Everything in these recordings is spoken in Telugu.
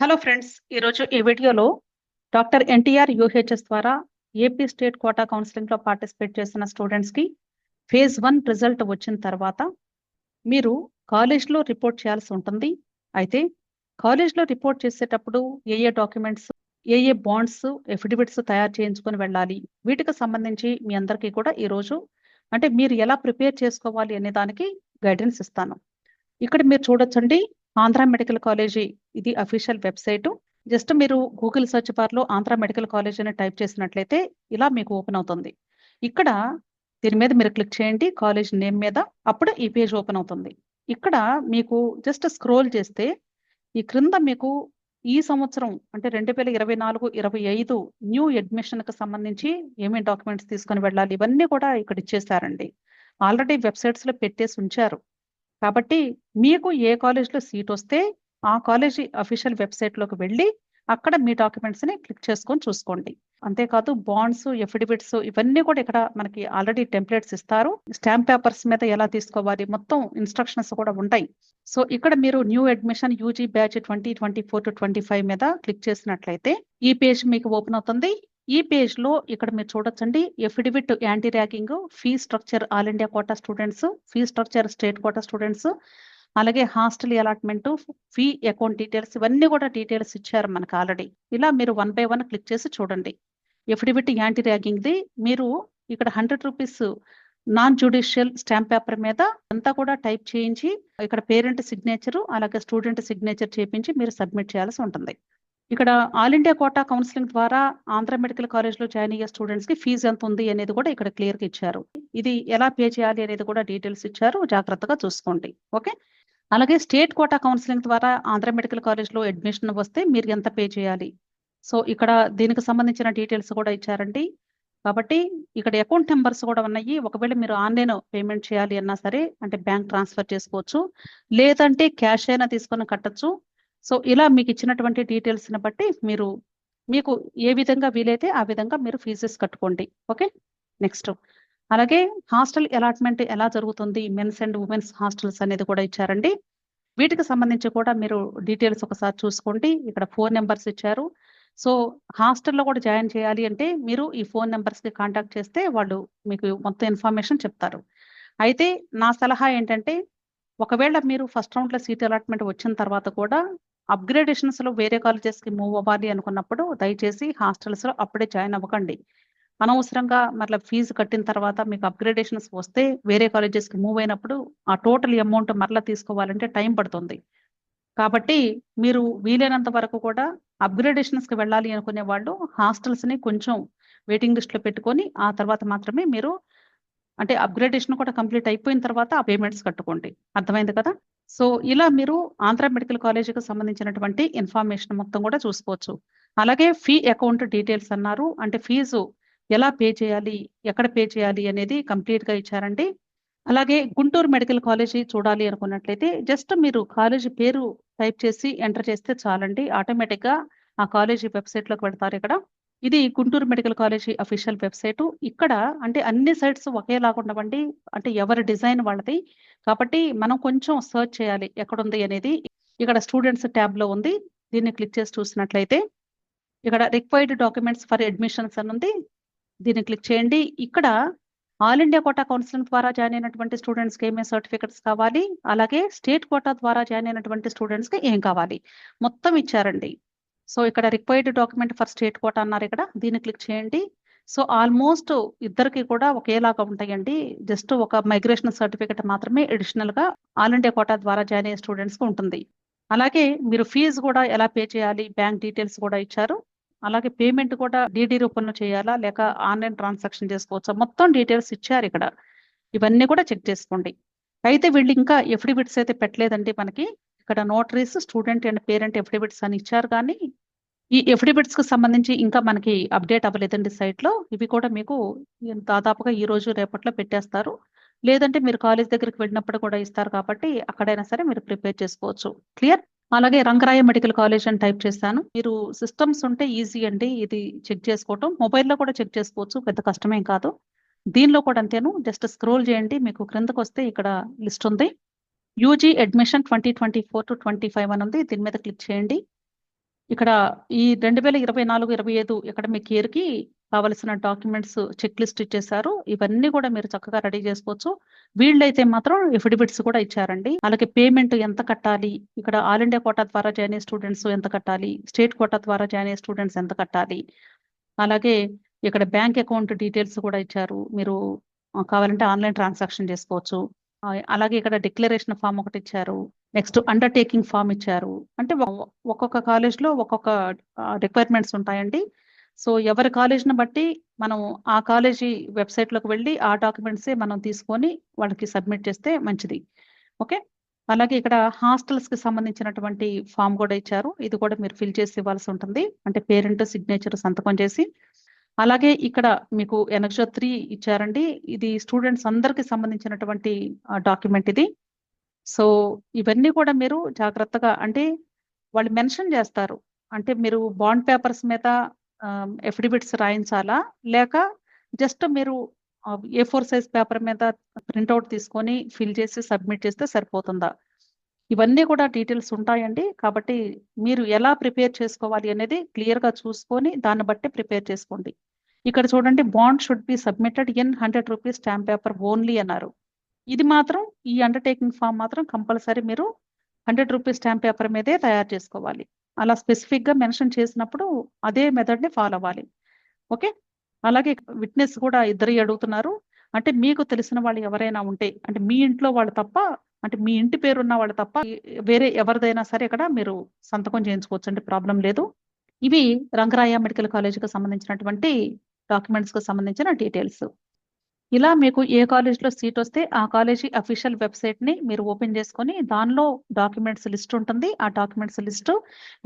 హలో ఫ్రెండ్స్ ఈరోజు ఈ వీడియోలో డాక్టర్ ఎన్టీఆర్ యూహెచ్ఎస్ ద్వారా ఏపీ స్టేట్ కోటా కౌన్సిలింగ్లో పార్టిసిపేట్ చేసిన స్టూడెంట్స్కి ఫేజ్ వన్ రిజల్ట్ వచ్చిన తర్వాత మీరు కాలేజ్లో రిపోర్ట్ చేయాల్సి ఉంటుంది. అయితే కాలేజ్లో రిపోర్ట్ చేసేటప్పుడు ఏ ఏ డాక్యుమెంట్స్ ఏ ఏ బాండ్స్ ఎఫిడవిట్స్ తయారు చేయించుకొని వెళ్ళాలి వీటికి సంబంధించి మీ అందరికీ కూడా ఈరోజు అంటే మీరు ఎలా ప్రిపేర్ చేసుకోవాలి అనే దానికి గైడెన్స్ ఇస్తాను. ఇక్కడ మీరు చూడొచ్చండి. ఆంధ్ర మెడికల్ కాలేజీ ఇది అఫీషియల్ వెబ్సైట్. జస్ట్ మీరు గూగుల్ సెర్చ్ బార్లో ఆంధ్ర మెడికల్ కాలేజ్ అని టైప్ చేసినట్లయితే ఇలా మీకు ఓపెన్ అవుతుంది. ఇక్కడ దీని మీద మీరు క్లిక్ చేయండి కాలేజ్ నేమ్ మీద. అప్పుడు ఈ పేజ్ ఓపెన్ అవుతుంది. ఇక్కడ మీకు జస్ట్ స్క్రోల్ చేస్తే ఈ క్రింద మీకు ఈ సంవత్సరం అంటే రెండు వేల ఇరవై నాలుగు ఇరవై ఐదు న్యూ అడ్మిషన్కి సంబంధించి ఏమేమి డాక్యుమెంట్స్ తీసుకొని వెళ్ళాలి ఇవన్నీ కూడా ఇక్కడ ఇచ్చేసారండి ఆల్రెడీ వెబ్సైట్స్లో పెట్టేసి ఉంచారు. కాబట్టి మీకు ఏ కాలేజ్లో సీట్ వస్తే ఆ కాలేజీ అఫీషియల్ వెబ్సైట్లోకి వెళ్ళి అక్కడ మీ డాక్యుమెంట్స్ని క్లిక్ చేసుకొని చూసుకోండి. అంతేకాదు బాండ్స్ ఎఫిడవిట్స్ ఇవన్నీ కూడా ఇక్కడ మనకి ఆల్రెడీ టెంప్లెట్స్ ఇస్తారు. స్టాంప్ పేపర్స్ మీద ఎలా తీసుకోవాలి మొత్తం ఇన్స్ట్రక్షన్స్ కూడా ఉంటాయి. సో ఇక్కడ మీరు new admission UG batch twenty twenty four to twenty five మీద క్లిక్ చేసినట్లయితే ఈ పేజ్ మీకు ఓపెన్ అవుతుంది. ఈ పేజ్లో ఇక్కడ మీరు చూడొచ్చండి affidavit anti ragging fee structure all India quota students fee structure state quota students అలాగే hostel allotment fee account details ఇవన్నీ కూడా డీటెయిల్స్ ఇచ్చారు మనకు ఆల్రెడీ ఇలా మీరు వన్ బై వన్ క్లిక్ చేసి చూడండి. ఎఫిడవిట్ యాంటీ ర్యాగింగ్ది మీరు ఇక్కడ hundred rupees non judicial stamp paper మీద అంతా కూడా టైప్ చేయించి ఇక్కడ పేరెంట్ సిగ్నేచర్ అలాగే స్టూడెంట్ సిగ్నేచర్ చేపించి మీరు సబ్మిట్ చేయాల్సి ఉంటుంది. ఇక్కడ ఆల్ ఇండియా కోటా కౌన్సిలింగ్ ద్వారా ఆంధ్ర మెడికల్ కాలేజ్లో జాయిన్ అయ్యే స్టూడెంట్స్కి ఫీజు ఎంత ఉంది అనేది కూడా ఇక్కడ క్లియర్గా ఇచ్చారు. ఇది ఎలా పే చేయాలి అనేది కూడా డీటెయిల్స్ ఇచ్చారు. జాగ్రత్తగా చూసుకోండి. ఓకే? అలాగే స్టేట్ కోటా కౌన్సిలింగ్ ద్వారా ఆంధ్ర మెడికల్ కాలేజ్లో అడ్మిషన్ వస్తే మీరు ఎంత పే చేయాలి? సో ఇక్కడ దీనికి సంబంధించిన డీటెయిల్స్ కూడా ఇచ్చారండి. కాబట్టి ఇక్కడ అకౌంట్ నెంబర్స్ కూడా ఉన్నాయి. ఒకవేళ మీరు ఆన్లైన్ పేమెంట్ చేయాలి అన్నా సరే అంటే బ్యాంక్ ట్రాన్స్ఫర్ చేసుకోవచ్చు. లేదంటే క్యాష్ అయినా తీసుకొని కట్టచ్చు. సో ఇలా మీకు ఇచ్చినటువంటి డీటెయిల్స్ని బట్టి మీరు మీకు ఏ విధంగా వీలైతే ఆ విధంగా మీరు ఫీజెస్ కట్టుకోండి. ఓకే? నెక్స్ట్ అలాగే హాస్టల్ అలాట్మెంట్ ఎలా జరుగుతుంది? మెన్స్ అండ్ ఉమెన్స్ హాస్టల్స్ అనేది కూడా ఇచ్చారండి. వీటికి సంబంధించి కూడా మీరు డీటెయిల్స్ ఒకసారి చూసుకోండి. ఇక్కడ ఫోన్ నెంబర్స్ ఇచ్చారు. సో హాస్టల్లో కూడా జాయిన్ చేయాలి అంటే మీరు ఈ ఫోన్ నెంబర్స్కి కాంటాక్ట్ చేస్తే వాళ్ళు మీకు మొత్తం ఇన్ఫర్మేషన్ చెప్తారు. అయితే నా సలహా ఏంటంటే ఒకవేళ మీరు ఫస్ట్ రౌండ్లో సీట్ అలాట్మెంట్ వచ్చిన తర్వాత కూడా అప్గ్రేడేషన్స్లో వేరే కాలేజెస్కి మూవ్ అవ్వాలి అనుకున్నప్పుడు దయచేసి హాస్టల్స్లో అప్పుడే జాయిన్ అవ్వకండి. అనవసరంగా మరలా ఫీజు కట్టిన తర్వాత మీకు అప్గ్రేడేషన్స్ వస్తే వేరే కాలేజెస్కి మూవ్ అయినప్పుడు ఆ టోటల్ అమౌంట్ మరలా తీసుకోవాలంటే టైం పడుతుంది. కాబట్టి మీరు వీలైనంత వరకు కూడా అప్గ్రేడేషన్స్కి వెళ్ళాలి అనుకునే వాళ్ళు హాస్టల్స్ని కొంచెం వెయిటింగ్ లిస్ట్లో పెట్టుకొని ఆ తర్వాత మాత్రమే మీరు అంటే అప్గ్రేడేషన్ కూడా కంప్లీట్ అయిపోయిన తర్వాత ఆ పేమెంట్స్ కట్టుకోండి. అర్థమైంది కదా? సో ఇలా మీరు ఆంధ్ర మెడికల్ కాలేజీకి సంబంధించినటువంటి ఇన్ఫర్మేషన్ మొత్తం కూడా చూసుకోవచ్చు. అలాగే ఫీ అకౌంట్ డీటెయిల్స్ అన్నారు. అంటే ఫీజు ఎలా పే చేయాలి ఎక్కడ పే చేయాలి అనేది కంప్లీట్గా ఇచ్చారండి. అలాగే గుంటూరు మెడికల్ కాలేజీ చూడాలి అనుకున్నట్లయితే జస్ట్ మీరు కాలేజీ పేరు టైప్ చేసి ఎంటర్ చేస్తే చాలండి. ఆటోమేటిక్గా ఆ కాలేజీ వెబ్సైట్లోకి పెడతారు ఇక్కడ. ఇది Guntur medical college official website. ఇక్కడ అంటే అన్ని సైట్స్ ఒకేలాగా ఉండవండి అంటే ఎవరి డిజైన్ వాళ్ళది కాబట్టి మనం కొంచెం సర్చ్ చేయాలి ఎక్కడుంది అనేది. ఇక్కడ స్టూడెంట్స్ ట్యాబ్లో ఉంది. దీన్ని క్లిక్ చేసి చూసినట్లయితే ఇక్కడ రిక్వైర్డ్ డాక్యుమెంట్స్ ఫర్ అడ్మిషన్స్ అని ఉంది. దీన్ని క్లిక్ చేయండి. ఇక్కడ ఆల్ ఇండియా కోటా కౌన్సిలింగ్ ద్వారా జాయిన్ అయినటువంటి స్టూడెంట్స్కి ఏమేమి సర్టిఫికెట్స్ కావాలి? అలాగే స్టేట్ కోటా ద్వారా జాయిన్ అయినటువంటి స్టూడెంట్స్కి ఏం కావాలి? మొత్తం ఇచ్చారండి. సో ఇక్కడ required document for state quota అన్నారు ఇక్కడ. దీన్ని క్లిక్ చేయండి. సో ఆల్మోస్ట్ ఇద్దరికి కూడా ఒకేలాగా ఉంటాయండి. జస్ట్ ఒక మైగ్రేషన్ సర్టిఫికేట్ మాత్రమే అడిషనల్గా ఆల్ ఇండియా కోటా ద్వారా జాయిన్ అయ్యే స్టూడెంట్స్కి ఉంటుంది. అలాగే మీరు ఫీజు కూడా ఎలా పే చేయాలి బ్యాంక్ డీటెయిల్స్ కూడా ఇచ్చారు. అలాగే పేమెంట్ కూడా డీడీ రూపంలో చేయాలా లేక ఆన్లైన్ ట్రాన్సాక్షన్ చేసుకోవచ్చా మొత్తం డీటెయిల్స్ ఇచ్చారు ఇక్కడ. ఇవన్నీ కూడా చెక్ చేసుకోండి. అయితే వీళ్ళు ఇంకా ఎఫిడవిట్స్ అయితే పెట్టలేదండి మనకి. ఇక్కడ notaries student and parent affidavits అని ఇచ్చారు కానీ ఈ ఎఫిడవిట్స్కు సంబంధించి ఇంకా మనకి అప్డేట్ అవ్వలేదండి సైట్లో ఇవి కూడా మీకు దాదాపుగా ఈ రోజు రేపట్లో పెట్టేస్తారు. లేదంటే మీరు కాలేజ్ దగ్గరికి వెళ్ళినప్పుడు కూడా ఇస్తారు కాబట్టి అక్కడైనా సరే మీరు ప్రిపేర్ చేసుకోవచ్చు. క్లియర్? అలాగే రంగరాయ మెడికల్ కాలేజ్ అని టైప్ చేస్తాను మీరు సిస్టమ్స్ ఉంటే ఈజీ అండి ఇది చెక్ చేసుకోవటం. మొబైల్లో కూడా చెక్ చేసుకోవచ్చు పెద్ద కష్టమేం కాదు. దీనిలో కూడా అంతేను. జస్ట్ స్క్రోల్ చేయండి మీకు క్రిందకు వస్తే ఇక్కడ లిస్ట్ ఉంది. UG admission twenty twenty four to twenty five అని ఉంది. దీని మీద క్లిక్ చేయండి. ఇక్కడ ఈ రెండు వేల ఇరవై నాలుగు ఇరవై ఐదు అకాడమిక్ ఇయర్కి కావలసిన డాక్యుమెంట్స్ చెక్ లిస్ట్ ఇచ్చేసారు ఇవన్నీ కూడా మీరు చక్కగా రెడీ చేసుకోవచ్చు. వీళ్ళైతే మాత్రం ఎఫిడవిట్స్ కూడా ఇచ్చారండి. అలాగే పేమెంట్ ఎంత కట్టాలి? ఇక్కడ ఆల్ ఇండియా కోటా ద్వారా జాయిన్ అయ్యే స్టూడెంట్స్ ఎంత కట్టాలి? స్టేట్ కోటా ద్వారా జాయిన్ అయ్యే స్టూడెంట్స్ ఎంత కట్టాలి? అలాగే ఇక్కడ బ్యాంక్ అకౌంట్ డీటెయిల్స్ కూడా ఇచ్చారు. మీరు కావాలంటే ఆన్లైన్ ట్రాన్సాక్షన్ చేసుకోవచ్చు. అలాగే ఇక్కడ డిక్లరేషన్ ఫామ్ ఒకటి ఇచ్చారు. నెక్స్ట్ అండర్టేకింగ్ ఫామ్ ఇచ్చారు. అంటే ఒక్కొక్క కాలేజ్లో ఒక్కొక్క రిక్వైర్మెంట్స్ ఉంటాయండి. సో ఎవరి కాలేజ్ని బట్టి మనం ఆ కాలేజీ వెబ్సైట్లోకి వెళ్ళి ఆ డాక్యుమెంట్సే మనం తీసుకొని వాళ్ళకి సబ్మిట్ చేస్తే మంచిది. ఓకే అలాగే ఇక్కడ హాస్టల్స్కి సంబంధించినటువంటి ఫామ్ కూడా ఇచ్చారు. ఇది కూడా మీరు ఫిల్ చేసి ఇవ్వాల్సి ఉంటుంది. అంటే పేరెంట్ సిగ్నేచర్ సంతకం చేసి. అలాగే ఇక్కడ మీకు ఎనక్షో త్రీ ఇచ్చారండి. ఇది స్టూడెంట్స్ అందరికి సంబంధించినటువంటి డాక్యుమెంట్ ఇది. సో ఇవన్నీ కూడా మీరు జాగ్రత్తగా అంటే వాళ్ళు మెన్షన్ చేస్తారు. అంటే మీరు బాండ్ పేపర్స్ మీద ఎఫిడవిట్స్ రాయించాలా? లేక జస్ట్ మీరు ఏ ఫోర్ సైజ్ పేపర్ మీద ప్రింట్అవుట్ తీసుకొని ఫిల్ చేసి సబ్మిట్ చేస్తే సరిపోతుందా? ఇవన్నీ కూడా డీటెయిల్స్ ఉంటాయండి. కాబట్టి మీరు ఎలా ప్రిపేర్ చేసుకోవాలి అనేది క్లియర్గా చూసుకొని దాన్ని బట్టి ప్రిపేర్ చేసుకోండి. ఇక్కడ చూడండి bond should be submitted in hundred rupees stamp paper only అన్నారు. ఇది మాత్రం ఈ అండర్టేకింగ్ ఫామ్ మాత్రం కంపల్సరీ మీరు హండ్రెడ్ రూపీస్ స్టాంప్ పేపర్ మీదే తయారు చేసుకోవాలి. అలా స్పెసిఫిక్గా మెన్షన్ చేసినప్పుడు అదే మెథడ్ని ఫాలో అవ్వాలి. ఓకే అలాగే విట్నెస్ కూడా ఇద్దరు అడుగుతున్నారు. అంటే మీకు తెలిసిన వాళ్ళు ఎవరైనా ఉంటే అంటే మీ ఇంట్లో వాళ్ళు తప్ప అంటే మీ ఇంటి పేరు ఉన్న వాళ్ళు తప్ప వేరే ఎవరిదైనా సరే ఇక్కడ మీరు సంతకం చేయించుకోవచ్చు అంటే ప్రాబ్లం లేదు. ఇవి రంగరాయ మెడికల్ కాలేజీకి సంబంధించినటువంటి డాక్యుమెంట్స్కి సంబంధించిన డీటెయిల్స్ ఇలా మీకు ఏ కాలేజ్లో సీట్ వస్తే ఆ కాలేజీ అఫీషియల్ వెబ్సైట్ని మీరు ఓపెన్ చేసుకొని దానిలో డాక్యుమెంట్స్ లిస్ట్ ఉంటుంది. ఆ డాక్యుమెంట్స్ లిస్ట్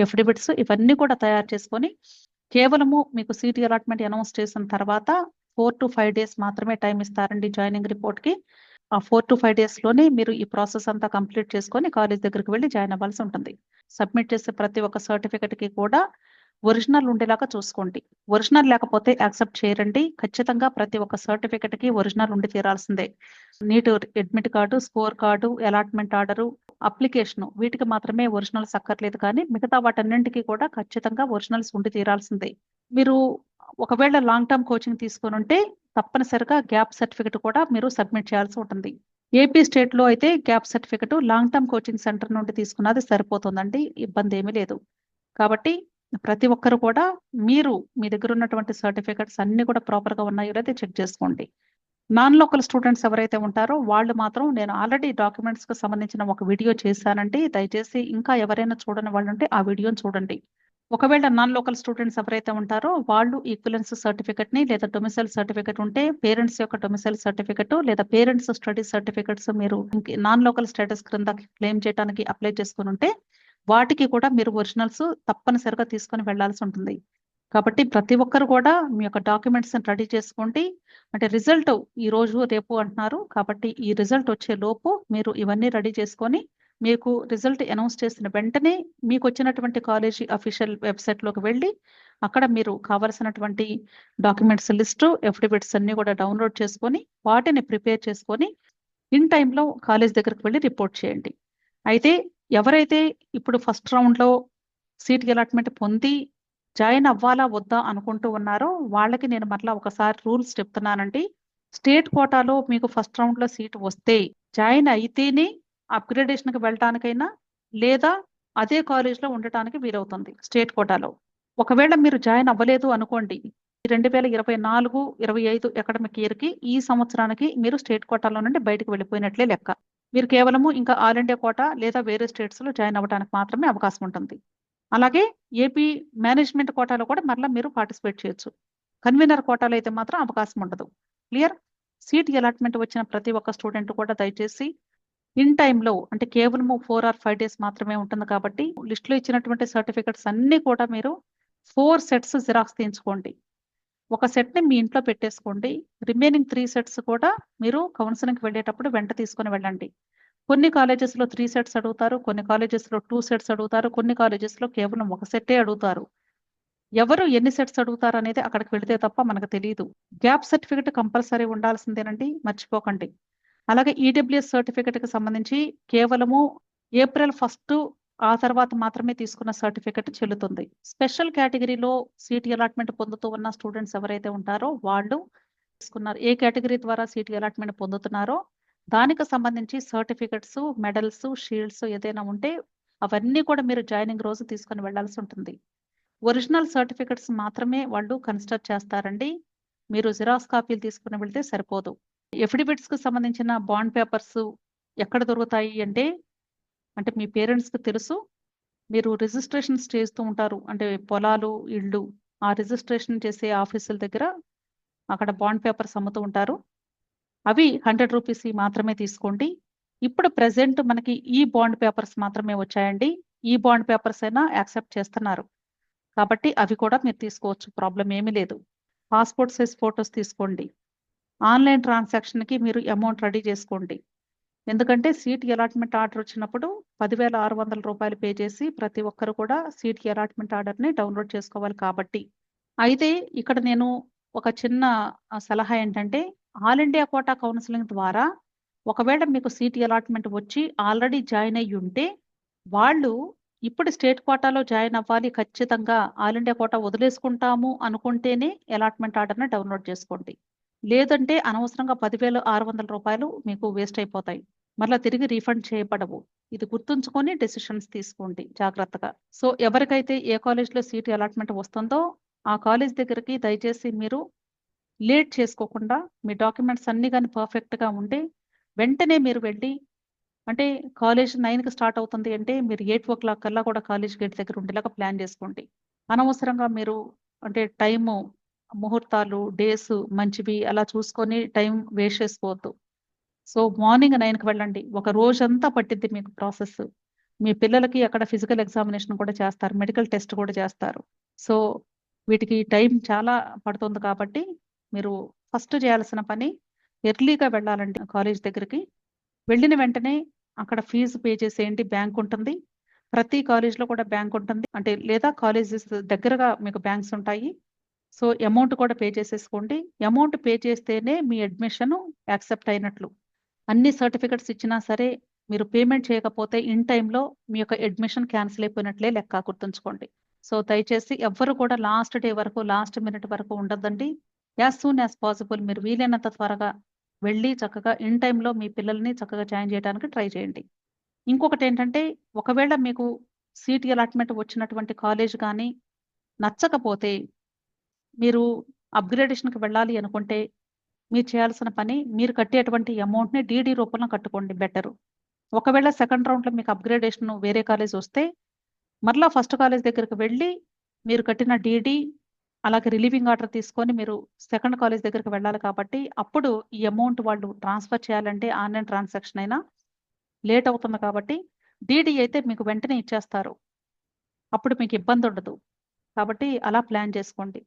ఎఫిడవిట్స్ ఇవన్నీ కూడా తయారు చేసుకొని కేవలము మీకు సీట్ అలాట్మెంట్ అనౌన్స్ చేసిన తర్వాత ఫోర్ టు ఫైవ్ డేస్ మాత్రమే టైం ఇస్తారండి జాయినింగ్ రిపోర్ట్కి ఆ ఫోర్ టు ఫైవ్ డేస్లోనే మీరు ఈ ప్రాసెస్ అంతా కంప్లీట్ చేసుకొని కాలేజ్ దగ్గరికి వెళ్ళి జాయిన్ అవ్వాల్సి ఉంటుంది. సబ్మిట్ చేసే ప్రతి ఒక్క సర్టిఫికెట్కి కూడా ఒరిజినల్ ఉండేలాగా చూసుకోండి. ఒరిజినల్ లేకపోతే యాక్సెప్ట్ చేయరండి. ఖచ్చితంగా ప్రతి ఒక్క సర్టిఫికెట్కి ఒరిజినల్ ఉండి తీరాల్సిందే. NEET admit card score card allotment order application వీటికి మాత్రమే ఒరిజినల్స్ అక్కర్లేదు కానీ మిగతా వాటన్నింటికి కూడా ఖచ్చితంగా ఒరిజినల్స్ ఉండి తీరాల్సిందే. మీరు ఒకవేళ లాంగ్ టర్మ్ కోచింగ్ తీసుకొని ఉంటే తప్పనిసరిగా గ్యాప్ సర్టిఫికెట్ కూడా మీరు సబ్మిట్ చేయాల్సి ఉంటుంది. ఏపీ స్టేట్లో అయితే gap certificate long term coaching centre నుండి తీసుకున్నది సరిపోతుందండి. ఇబ్బంది ఏమీ లేదు. కాబట్టి ప్రతి ఒక్కరు కూడా మీరు మీ దగ్గర ఉన్నటువంటి సర్టిఫికెట్స్ అన్ని కూడా ప్రాపర్గా ఉన్నాయో లేదా చెక్ చేసుకోండి. నాన్ లోకల్ స్టూడెంట్స్ ఎవరైతే ఉంటారో వాళ్ళు మాత్రం నేను ఆల్రెడీ డాక్యుమెంట్స్కు సంబంధించిన ఒక వీడియో చేశానండి. దయచేసి ఇంకా ఎవరైనా చూడని వాళ్ళు ఉంటే ఆ వీడియోని చూడండి. ఒకవేళ నాన్ లోకల్ స్టూడెంట్స్ ఎవరైతే ఉంటారో వాళ్ళు ఈక్వలెన్స్ సర్టిఫికెట్ని లేదా డొమిసైల్ సర్టిఫికెట్ ఉంటే పేరెంట్స్ యొక్క డొమిసైల్ సర్టిఫికెట్ లేదా పేరెంట్స్ స్టడీ సర్టిఫికెట్స్ మీరు నాన్ లోకల్ స్టేటస్ క్రింద క్లెయిమ్ చేయడానికి అప్లై చేసుకుని ఉంటే వాటికి కూడా మీరు ఒరిజినల్స్ తప్పనిసరిగా తీసుకొని వెళ్ళాల్సి ఉంటుంది. కాబట్టి ప్రతి ఒక్కరు కూడా మీ యొక్క డాక్యుమెంట్స్ రెడీ చేసుకోండి. అంటే రిజల్ట్ ఈ రోజు రేపు అంటున్నారు. కాబట్టి ఈ రిజల్ట్ వచ్చే లోపు మీరు ఇవన్నీ రెడీ చేసుకొని మీకు రిజల్ట్ అనౌన్స్ చేసిన వెంటనే మీకు వచ్చినటువంటి కాలేజీ అఫీషియల్ వెబ్సైట్లోకి వెళ్ళి అక్కడ మీరు కావలసినటువంటి డాక్యుమెంట్స్ లిస్టు ఎఫిడవిట్స్ అన్ని కూడా డౌన్లోడ్ చేసుకొని వాటిని ప్రిపేర్ చేసుకొని ఇన్ టైంలో కాలేజ్ దగ్గరికి వెళ్ళి రిపోర్ట్ చేయండి. అయితే ఎవరైతే ఇప్పుడు ఫస్ట్ రౌండ్లో సీట్ అలాట్మెంట్ పొంది జాయిన్ అవ్వాలా వద్దా అనుకుంటూ ఉన్నారో వాళ్ళకి నేను మరలా ఒకసారి రూల్స్ చెప్తున్నానండి. స్టేట్ కోటాలో మీకు ఫస్ట్ రౌండ్లో సీట్ వస్తే జాయిన్ అయితేనే అప్గ్రేడేషన్కి వెళ్ళటానికైనా లేదా అదే కాలేజ్లో ఉండటానికి వీలవుతుంది స్టేట్ కోటాలో. ఒకవేళ మీరు జాయిన్ అవ్వలేదు అనుకోండి రెండు వేల ఇరవై నాలుగు ఇరవై ఐదు అకాడమిక్ ఇయర్కి ఈ సంవత్సరానికి మీరు స్టేట్ కోటాలో నుండి బయటకు వెళ్ళిపోయినట్లే లెక్క. మీరు కేవలము ఇంకా ఆల్ ఇండియా కోటా లేదా వేరే స్టేట్స్లో జాయిన్ అవ్వడానికి మాత్రమే అవకాశం ఉంటుంది. అలాగే ఏపీ మేనేజ్మెంట్ కోటాలో కూడా మరలా మీరు పార్టిసిపేట్ చేయొచ్చు. కన్వీనర్ కోటాలో అయితే మాత్రం అవకాశం ఉండదు. క్లియర్ సీట్ అలాట్మెంట్ వచ్చిన ప్రతి ఒక్క స్టూడెంట్ కూడా దయచేసి ఇన్ టైంలో అంటే కేవలం ఫోర్ ఆర్ ఫైవ్ డేస్ మాత్రమే ఉంటుంది కాబట్టి లిస్ట్లో ఇచ్చినటువంటి సర్టిఫికెట్స్ అన్ని కూడా మీరు ఫోర్ సెట్స్ జిరాక్స్ తీయించుకోండి. ఒక సెట్ని మీ ఇంట్లో పెట్టేసుకోండి. రిమైనింగ్ త్రీ సెట్స్ కూడా మీరు కౌన్సిలింగ్కి వెళ్ళేటప్పుడు వెంట తీసుకొని వెళ్ళండి. కొన్ని కాలేజెస్లో త్రీ సెట్స్ అడుగుతారు కొన్ని కాలేజెస్లో టూ సెట్స్ అడుగుతారు కొన్ని కాలేజెస్లో కేవలం ఒక సెట్టే అడుగుతారు. ఎవరు ఎన్ని సెట్స్ అడుగుతారు అనేది అక్కడికి వెళితే తప్ప మనకు తెలియదు గ్యాప్ సర్టిఫికెట్ కంపల్సరీ ఉండాల్సిందేనండి మర్చిపోకండి. అలాగే ఈడబ్ల్యూఎస్ సర్టిఫికెట్కి సంబంధించి కేవలము ఏప్రిల్ ఫస్ట్ ఆ తర్వాత మాత్రమే తీసుకున్న సర్టిఫికెట్ చెల్లుతుంది. స్పెషల్ కేటగిరీలో సీట్ అలాట్మెంట్ పొందుతూ ఉన్న స్టూడెంట్స్ ఎవరైతే ఉంటారో వాళ్ళు తీసుకున్నారు. ఏ కేటగిరీ ద్వారా సీట్ అలాట్మెంట్ పొందుతున్నారో దానికి సంబంధించి సర్టిఫికెట్స్ మెడల్స్ షీల్డ్స్ ఏదైనా ఉంటే అవన్నీ కూడా మీరు జాయినింగ్ రోజు తీసుకొని వెళ్ళాల్సి ఉంటుంది. ఒరిజినల్ సర్టిఫికెట్స్ మాత్రమే వాళ్ళు కన్సిడర్ చేస్తారండి. మీరు జిరాక్స్ కాపీలు తీసుకుని వెళ్తే సరిపోదు. ఎఫిడవిట్స్కు సంబంధించిన బాండ్ పేపర్స్ ఎక్కడ దొరుకుతాయి అంటే అంటే మీ పేరెంట్స్కి తెలుసు మీరు రిజిస్ట్రేషన్స్ చేస్తూ ఉంటారు. అంటే పొలాలు ఇళ్ళు ఆ రిజిస్ట్రేషన్ చేసే ఆఫీసుల దగ్గర అక్కడ బాండ్ పేపర్స్ అమ్ముతూ ఉంటారు. అవి హండ్రెడ్ రూపీస్ మాత్రమే తీసుకోండి. ఇప్పుడు ప్రెసెంట్ మనకి ఈ బాండ్ పేపర్స్ మాత్రమే వచ్చాయండి. ఈ బాండ్ పేపర్స్ అయినా యాక్సెప్ట్ చేస్తున్నారు. కాబట్టి అవి కూడా మీరు తీసుకోవచ్చు. ప్రాబ్లం ఏమీ లేదు. పాస్పోర్ట్ సైజ్ ఫొటోస్ తీసుకోండి. ఆన్లైన్ ట్రాన్సాక్షన్కి మీరు అమౌంట్ రెడీ చేసుకోండి. ఎందుకంటే సీట్ అలాట్మెంట్ ఆర్డర్ వచ్చినప్పుడు పదివేల ఆరు వందల రూపాయలు పే చేసి ప్రతి ఒక్కరు కూడా సీట్ అలాట్మెంట్ ఆర్డర్ని డౌన్లోడ్ చేసుకోవాలి కాబట్టి. అయితే ఇక్కడ నేను ఒక చిన్న సలహా ఏంటంటే ఆల్ ఇండియా కోటా కౌన్సిలింగ్ ద్వారా ఒకవేళ మీకు సీట్ అలాట్మెంట్ వచ్చి ఆల్రెడీ జాయిన్ అయ్యి ఉంటే వాళ్ళు ఇప్పుడు స్టేట్ కోటాలో జాయిన్ అవ్వాలి ఖచ్చితంగా ఆల్ ఇండియా కోటా వదిలేసుకుంటాము అనుకుంటేనే అలాట్మెంట్ ఆర్డర్ని డౌన్లోడ్ చేసుకోండి. లేదంటే అనవసరంగా పదివేల ఆరు వందల రూపాయలు మీకు వేస్ట్ అయిపోతాయి. మళ్ళీ తిరిగి రీఫండ్ చేయబడవు. ఇది గుర్తుంచుకొని డెసిషన్స్ తీసుకోండి. జాగ్రత్తగా. సో ఎవరికైతే ఏ కాలేజ్లో సీట్ అలాట్మెంట్ వస్తుందో ఆ కాలేజ్ దగ్గరికి దయచేసి మీరు లేట్ చేసుకోకుండా మీ డాక్యుమెంట్స్ అన్ని కానీ పర్ఫెక్ట్గా ఉండి వెంటనే మీరు వెళ్ళి అంటే కాలేజ్ నైన్కి స్టార్ట్ అవుతుంది అంటే మీరు ఎయిట్ ఓ క్లాక్ కల్లా కూడా కాలేజ్ గేట్ దగ్గర ఉండేలాగా ప్లాన్ చేసుకోండి. అనవసరంగా మీరు అంటే టైము ముహూర్తాలు డేస్ మంచివి అలా చూసుకొని టైం వేస్ట్ చేసుకోవద్దు. సో మార్నింగ్ నైన్కి వెళ్ళండి. ఒక రోజంతా పట్టిద్ది మీకు ప్రాసెస్. మీ పిల్లలకి అక్కడ ఫిజికల్ ఎగ్జామినేషన్ కూడా చేస్తారు మెడికల్ టెస్ట్ కూడా చేస్తారు. సో వీటికి టైం చాలా పడుతుంది కాబట్టి మీరు ఫస్ట్ చేయాల్సిన పని ఎర్లీగా వెళ్ళాలండి కాలేజ్ దగ్గరికి. వెళ్ళిన వెంటనే అక్కడ ఫీజు పే చేసేయండి బ్యాంక్ ఉంటుంది. ప్రతి కాలేజ్లో కూడా బ్యాంక్ ఉంటుంది. అంటే లేదా కాలేజెస్ దగ్గరగా మీకు బ్యాంక్స్ ఉంటాయి. సో అమౌంట్ కూడా పే చేసేసుకోండి. అమౌంట్ పే చేస్తేనే మీ అడ్మిషన్ యాక్సెప్ట్ అయినట్లు. అన్ని సర్టిఫికెట్స్ ఇచ్చినా సరే మీరు పేమెంట్ చేయకపోతే ఇన్ టైంలో మీ యొక్క అడ్మిషన్ క్యాన్సిల్ అయిపోయినట్లే లెక్క గుర్తుంచుకోండి. సో దయచేసి ఎవ్వరు కూడా లాస్ట్ డే వరకు లాస్ట్ మినిట్ వరకు ఉండదండి యాజ్ సూన్ యాజ్ పాసిబుల్ మీరు వీలైనంత త్వరగా వెళ్ళి చక్కగా ఇన్ టైంలో మీ పిల్లల్ని చక్కగా జాయిన్ చేయడానికి ట్రై చేయండి. ఇంకొకటి ఏంటంటే ఒకవేళ మీకు సీట్ అలాట్మెంట్ వచ్చినటువంటి కాలేజ్ కానీ నచ్చకపోతే మీరు అప్గ్రేడేషన్కి వెళ్ళాలి అనుకుంటే మీరు చేయాల్సిన పని మీరు కట్టేటువంటి అమౌంట్ని డీడీ రూపంలో కట్టుకోండి బెటర్ ఒకవేళ సెకండ్ రౌండ్లో మీకు అప్గ్రేడేషన్ వేరే కాలేజ్ వస్తే మరలా ఫస్ట్ కాలేజ్ దగ్గరికి వెళ్ళి మీరు కట్టిన డీడీ అలాగే రిలీవింగ్ ఆర్డర్ తీసుకొని మీరు సెకండ్ కాలేజ్ దగ్గరికి వెళ్ళాలి కాబట్టి అప్పుడు ఈ అమౌంట్ వాళ్ళు ట్రాన్స్ఫర్ చేయాలంటే ఆన్లైన్ ట్రాన్సాక్షన్ అయినా లేట్ అవుతుంది కాబట్టి డీడీ అయితే మీకు వెంటనే ఇచ్చేస్తారు. అప్పుడు మీకు ఇబ్బంది ఉండదు. కాబట్టి అలా ప్లాన్ చేసుకోండి.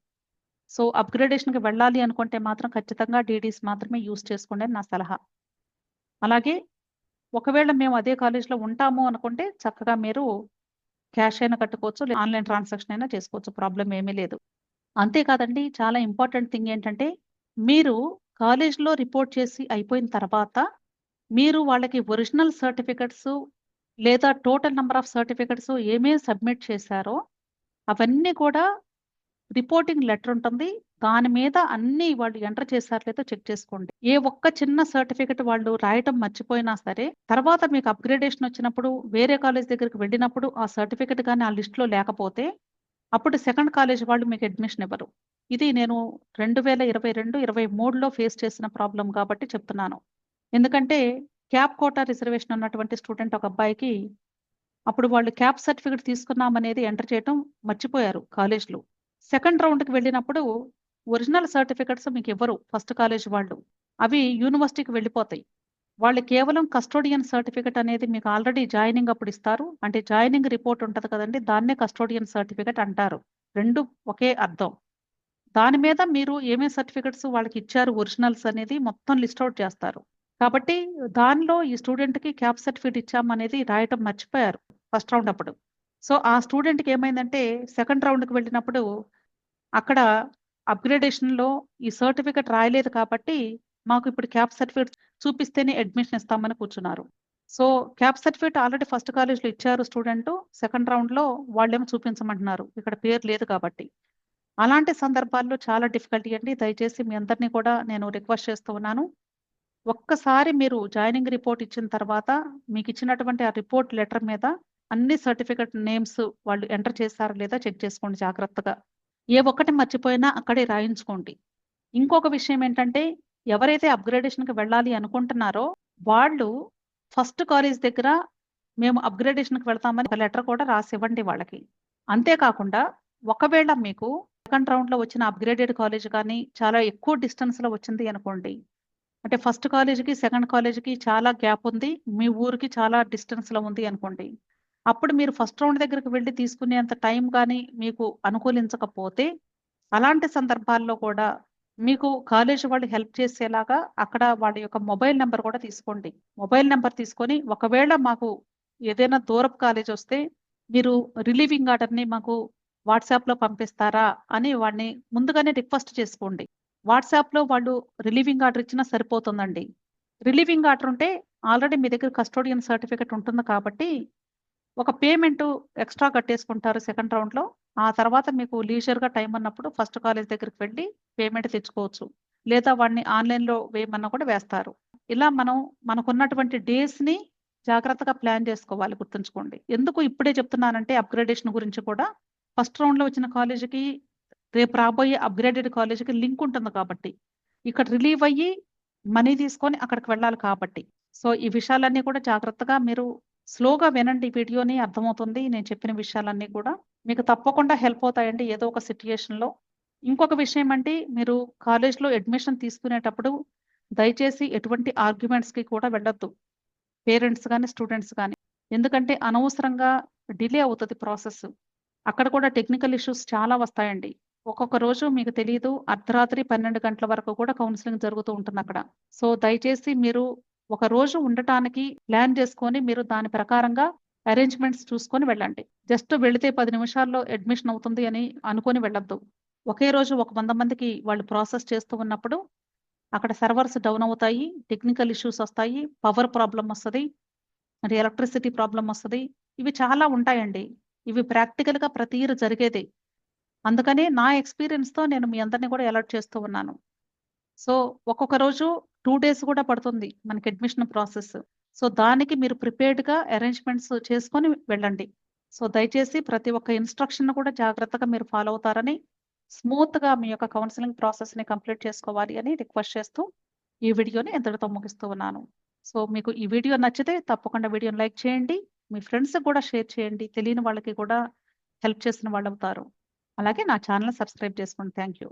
సో అప్గ్రేడేషన్కి వెళ్ళాలి అనుకుంటే మాత్రం ఖచ్చితంగా డీడీస్ మాత్రమే యూస్ చేసుకోండి నా సలహా. అలాగే ఒకవేళ మేము అదే కాలేజ్లో ఉంటాము అనుకుంటే చక్కగా మీరు క్యాష్ అయినా కట్టుకోవచ్చు ఆన్లైన్ ట్రాన్సాక్షన్ అయినా చేసుకోవచ్చు ప్రాబ్లం ఏమీ లేదు. అంతేకాదండి చాలా ఇంపార్టెంట్ థింగ్ ఏంటంటే మీరు కాలేజ్లో రిపోర్ట్ చేసి అయిపోయిన తర్వాత మీరు వాళ్ళకి ఒరిజినల్ సర్టిఫికెట్స్ లేదా టోటల్ నెంబర్ ఆఫ్ సర్టిఫికెట్స్ ఏమేమి సబ్మిట్ చేశారో అవన్నీ కూడా రిపోర్టింగ్ లెటర్ ఉంటుంది. దాని మీద అన్ని వాళ్ళు ఎంటర్ చేశారు లేదో చెక్ చేసుకోండి. ఏ ఒక్క చిన్న సర్టిఫికెట్ వాళ్ళు రాయటం మర్చిపోయినా సరే తర్వాత మీకు అప్గ్రేడేషన్ వచ్చినప్పుడు వేరే కాలేజ్ దగ్గరికి వెళ్ళినప్పుడు ఆ సర్టిఫికెట్ కానీ ఆ లిస్ట్లో లేకపోతే అప్పుడు సెకండ్ కాలేజ్ వాళ్ళు మీకు అడ్మిషన్ ఇవ్వరు. ఇది నేను రెండు వేల ఇరవై రెండు ఇరవై మూడులో ఫేస్ చేసిన ప్రాబ్లం కాబట్టి చెప్తున్నాను. ఎందుకంటే క్యాప్ కోటా రిజర్వేషన్ ఉన్నటువంటి స్టూడెంట్ ఒక అబ్బాయికి అప్పుడు వాళ్ళు క్యాప్ సర్టిఫికెట్ తీసుకున్నామనేది ఎంటర్ చేయడం మర్చిపోయారు కాలేజ్లో. సెకండ్ రౌండ్కి వెళ్ళినప్పుడు ఒరిజినల్ సర్టిఫికెట్స్ మీకు ఇవ్వరు ఫస్ట్ కాలేజ్ వాళ్ళు. అవి యూనివర్సిటీకి వెళ్ళిపోతాయి. వాళ్ళు కేవలం కస్టోడియన్ సర్టిఫికెట్ అనేది మీకు ఆల్రెడీ జాయినింగ్ అప్పుడు ఇస్తారు. అంటే జాయినింగ్ రిపోర్ట్ ఉంటుంది కదండి దాన్నే కస్టోడియన్ సర్టిఫికెట్ అంటారు. రెండు ఒకే అర్థం. దాని మీద మీరు ఏమేమి సర్టిఫికెట్స్ వాళ్ళకి ఇచ్చారు ఒరిజినల్స్ అనేది మొత్తం లిస్ట్ అవుట్ చేస్తారు. కాబట్టి దానిలో ఈ స్టూడెంట్కి క్యాప్ సర్టిఫికేట్ ఇచ్చామనేది రాయటం మర్చిపోయారు ఫస్ట్ రౌండ్ అప్పుడు. సో ఆ స్టూడెంట్కి ఏమైందంటే సెకండ్ రౌండ్కి వెళ్ళినప్పుడు అక్కడ అప్గ్రేడేషన్లో ఈ సర్టిఫికెట్ రాయలేదు కాబట్టి మాకు ఇప్పుడు క్యాప్ సర్టిఫికేట్ చూపిస్తేనే అడ్మిషన్ ఇస్తామని కూర్చున్నారు so CAP certificate already first కాలేజ్‌లో ఇచ్చారు స్టూడెంట్ సెకండ్ రౌండ్‌లో వాళ్ళేమో చూపించమంటున్నారు. ఇక్కడ పేరు లేదు కాబట్టి. అలాంటి సందర్భాల్లో చాలా డిఫికల్టీ అండి. దయచేసి మీ అందరిని కూడా నేను రిక్వెస్ట్ చేస్తూ ఉన్నాను. ఒక్కసారి మీరు జాయినింగ్ రిపోర్ట్ ఇచ్చిన తర్వాత మీకు ఇచ్చినటువంటి ఆ రిపోర్ట్ లెటర్ మీద అన్ని సర్టిఫికేట్ నేమ్స్ వాళ్ళు ఎంటర్ చేస్తారా లేదా చెక్ చేసుకోండి జాగ్రత్తగా. ఏ ఒక్కటి మర్చిపోయినా అక్కడే రాయించుకోండి. ఇంకొక విషయం ఏంటంటే ఎవరైతే అప్‌గ్రేడేషన్‌కి వెళ్ళాలి అనుకుంటున్నారో వాళ్ళు ఫస్ట్ కాలేజ్ దగ్గర మేము అప్‌గ్రేడేషన్‌కి వెళ్తామని ఒక లెటర్ కూడా రాసి ఇవ్వండి వాళ్ళకి. అంతే కాకుండా ఒకవేళ మీకు సెకండ్ రౌండ్‌లో వచ్చిన అప్‌గ్రేడెడ్ కాలేజ్ కానీ చాలా ఎక్కువ డిస్టెన్స్‌లో వచ్చింది అనుకోండి. అంటే ఫస్ట్ కాలేజీకి సెకండ్ కాలేజీకి చాలా గ్యాప్ ఉంది. మీ ఊరికి చాలా డిస్టెన్స్‌లో ఉంది అనుకోండి. అప్పుడు మీరు ఫస్ట్ రౌండ్ దగ్గరికి వెళ్ళి తీసుకునేంత టైం కానీ మీకు అనుకూలించకపోతే అలాంటి సందర్భాల్లో కూడా మీకు కాలేజ్ వాళ్ళు హెల్ప్ చేసేలాగా అక్కడ వాళ్ళ యొక్క మొబైల్ నెంబర్ కూడా తీసుకోండి. మొబైల్ నెంబర్ తీసుకొని ఒకవేళ మాకు ఏదైనా దూరపు కాలేజ్ వస్తే మీరు రిలీవింగ్ ఆర్డర్‌ని మాకు వాట్సాప్‌లో పంపిస్తారా అని వాడిని ముందుగానే రిక్వెస్ట్ చేసుకోండి. వాట్సాప్‌లో వాళ్ళు రిలీవింగ్ ఆర్డర్ ఇచ్చినా సరిపోతుందండి. రిలీవింగ్ ఆర్డర్ ఉంటే ఆల్రెడీ మీ దగ్గర కస్టోడియన్ సర్టిఫికేట్ ఉంటుంది కాబట్టి ఒక పేమెంట్ ఎక్స్‌ట్రా కట్టేసుకుంటారు సెకండ్ రౌండ్‌లో. ఆ తర్వాత మీకు లీజర్‌గా టైం అన్నప్పుడు ఫస్ట్ కాలేజ్ దగ్గరికి వెళ్ళి పేమెంట్ తెచ్చుకోవచ్చు. లేదా వాడిని ఆన్‌లైన్‌లో వేయమన్నా కూడా వేస్తారు. ఇలా మనం మనకున్నటువంటి డేస్‌ని జాగ్రత్తగా ప్లాన్ చేసుకోవాలి గుర్తుంచుకోండి. ఎందుకు ఇప్పుడే చెప్తున్నానంటే అప్‌గ్రేడేషన్ గురించి కూడా ఫస్ట్ రౌండ్‌లో వచ్చిన కాలేజీకి రేపు రాబోయే అప్‌గ్రేడెడ్ కాలేజీకి లింక్ ఉంటుంది కాబట్టి. ఇక్కడ రిలీవ్ అయ్యి మనీ తీసుకొని అక్కడికి వెళ్ళాలి కాబట్టి. సో, ఈ విషయాలన్నీ కూడా జాగ్రత్తగా మీరు స్లోగా వినండి వీడియోని అర్థమవుతుంది. నేను చెప్పిన విషయాలన్నీ కూడా. మీకు తప్పకుండా హెల్ప్ అవుతాయండి ఏదో ఒక సిట్యుయేషన్‌లో. ఇంకొక విషయం అండి మీరు కాలేజ్‌లో అడ్మిషన్ తీసుకునేటప్పుడు దయచేసి ఎటువంటి ఆర్గ్యుమెంట్స్‌కి కూడా వెళ్ళొద్దు. పేరెంట్స్ కానీ స్టూడెంట్స్ కానీ ఎందుకంటే అనవసరంగా డిలే అవుతుంది ప్రాసెస్. అక్కడ కూడా టెక్నికల్ ఇష్యూస్ చాలా వస్తాయండి. ఒక్కొక్క రోజు మీకు తెలియదు అర్ధరాత్రి 12 గంటల వరకు కూడా కౌన్సిలింగ్ జరుగుతూ ఉంటుంది అక్కడ సో, దయచేసి మీరు ఒక రోజు ఉండటానికి ప్లాన్ చేసుకొని మీరు దాని ప్రకారంగా అరేంజ్‌మెంట్స్ చూసుకొని వెళ్ళండి. జస్ట్ వెళితే పది నిమిషాల్లో అడ్మిషన్ అవుతుంది అని అనుకొని వెళ్ళొద్దు. ఒకే రోజు ఒక వంద మందికి వాళ్ళు ప్రాసెస్ చేస్తూ ఉన్నప్పుడు అక్కడ సర్వర్స్ డౌన్ అవుతాయి. టెక్నికల్ ఇష్యూస్ వస్తాయి. పవర్ ప్రాబ్లం వస్తుంది మరి ఎలక్ట్రిసిటీ ప్రాబ్లం వస్తుంది ఇవి చాలా ఉంటాయండి. ఇవి ప్రాక్టికల్‌గా ప్రతి జరిగేది అందుకనే నా ఎక్స్‌పీరియన్స్‌తో నేను మీ అందరిని కూడా అలర్ట్ చేస్తూ ఉన్నాను. సో, ఒక్కొక్క రోజు టూ డేస్ కూడా పడుతుంది మనకి అడ్మిషన్ ప్రాసెస్. సో, దానికి మీరు ప్రిపేర్డ్‌గా అరేంజ్‌మెంట్స్ చేసుకొని వెళ్ళండి. సో, దయచేసి ప్రతి ఒక్క ఇన్స్ట్రక్షన్ కూడా జాగ్రత్తగా మీరు ఫాలో అవుతారని స్మూత్‌గా మీ యొక్క కౌన్సిలింగ్ ప్రాసెస్‌ని కంప్లీట్ చేసుకోవాలి అని రిక్వెస్ట్ చేస్తూ ఈ వీడియోని ఇంతటితో ముగిస్తూ ఉన్నాను. సో, మీకు ఈ వీడియో నచ్చితే తప్పకుండా వీడియోని లైక్ చేయండి. మీ ఫ్రెండ్స్‌కి కూడా షేర్ చేయండి. తెలియని వాళ్ళకి కూడా హెల్ప్ చేసిన వాళ్ళు అవుతారు అలాగే నా ఛానల్ సబ్స్క్రైబ్ చేసుకోండి. Thank you.